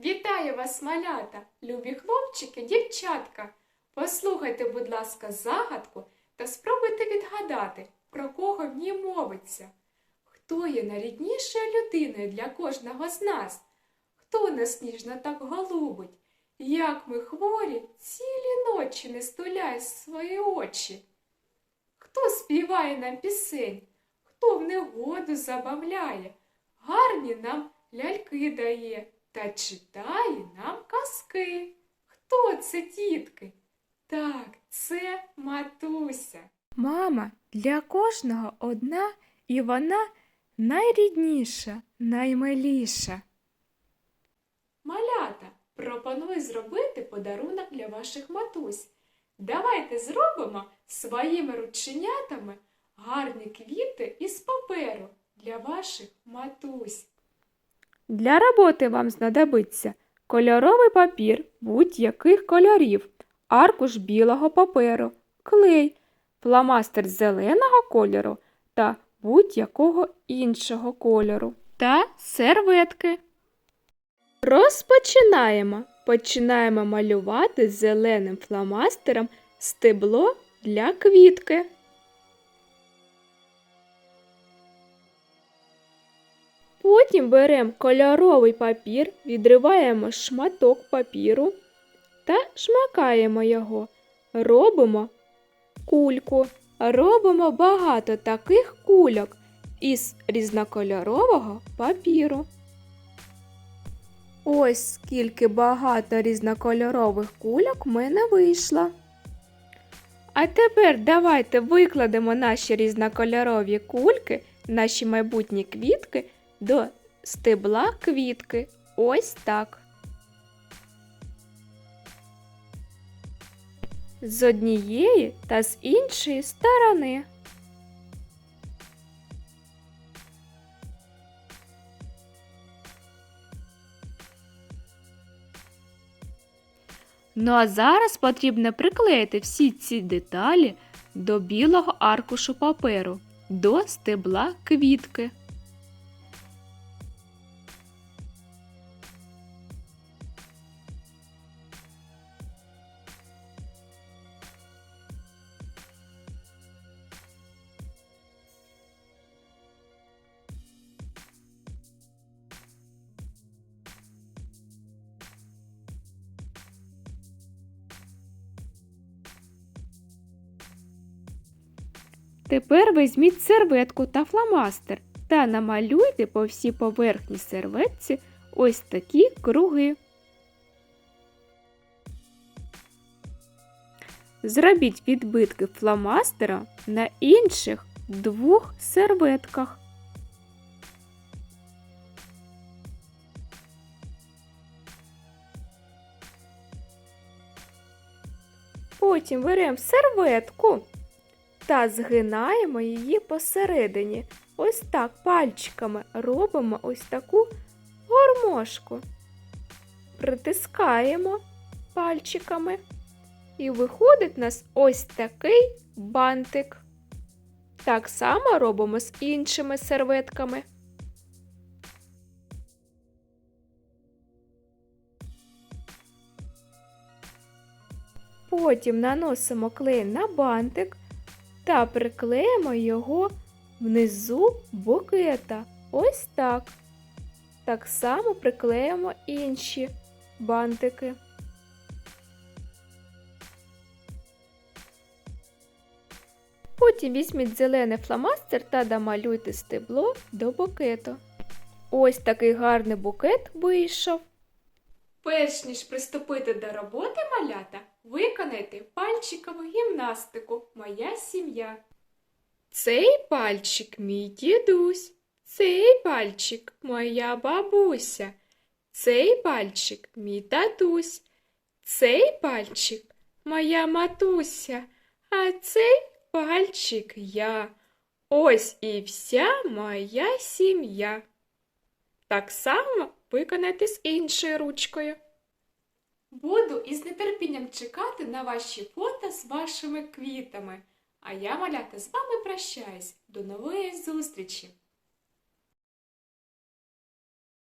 Вітаю вас, малята, любі хлопчики, дівчатка. Послухайте, будь ласка, загадку та спробуйте відгадати, про кого в ній мовиться. Хто є найріднішою людиною для кожного з нас? Хто нас ніжно так голубить? Як ми хворі цілі ночі не стуляє свої очі? Хто співає нам пісень? Хто в негоду забавляє? Гарні нам ляльки дає та читає нам казки. Хто це, тітки? Так, це матуся. Мама для кожного одна, і вона найрідніша, наймиліша. Малята, пропоную зробити подарунок для ваших матусь. Давайте зробимо своїми рученятами гарні квіти із паперу для ваших матусь. Для роботи вам знадобиться кольоровий папір будь-яких кольорів, аркуш білого паперу, клей, фломастер зеленого кольору та будь-якого іншого кольору та серветки. Розпочинаємо. Починаємо малювати зеленим фломастером стебло для квітки. Потім беремо кольоровий папір, відриваємо шматок папіру та шмакаємо його. Робимо кульку. Робимо багато таких кульок із різнокольорового папіру. Ось скільки багато різнокольорових кульок в мене вийшло. А тепер давайте викладемо наші різнокольорові кульки, наші майбутні квітки до стебла квітки. Ось так. З однієї та з іншої сторони. Ну а зараз потрібно приклеїти всі ці деталі до білого аркушу паперу, до стебла квітки. Тепер візьміть серветку та фломастер та намалюйте по всій поверхні серветці ось такі круги. Зробіть відбитки фломастера на інших двох серветках. Потім беремо серветку та згинаємо її посередині. Ось так пальчиками робимо ось таку гармошку. Притискаємо пальчиками. І виходить у нас ось такий бантик. Так само робимо з іншими серветками. Потім наносимо клей на бантик та приклеїмо його внизу букета. Ось так. Так само приклеїмо інші бантики. Потім візьміть зелений фломастер та домалюйте стебло до букету. Ось такий гарний букет вийшов. Перш ніж приступити до роботи малята, виконайте пальчикову гімнастику Моя сім'я. Цей пальчик мій дідусь, цей пальчик моя бабуся, цей пальчик мій татусь, цей пальчик моя матуся, а цей пальчик я. Ось і вся моя сім'я. Так само виконайте з іншою ручкою. Буду із нетерпінням чекати на ваші фото з вашими квітами. А я, малята, з вами прощаюсь. До нової зустрічі!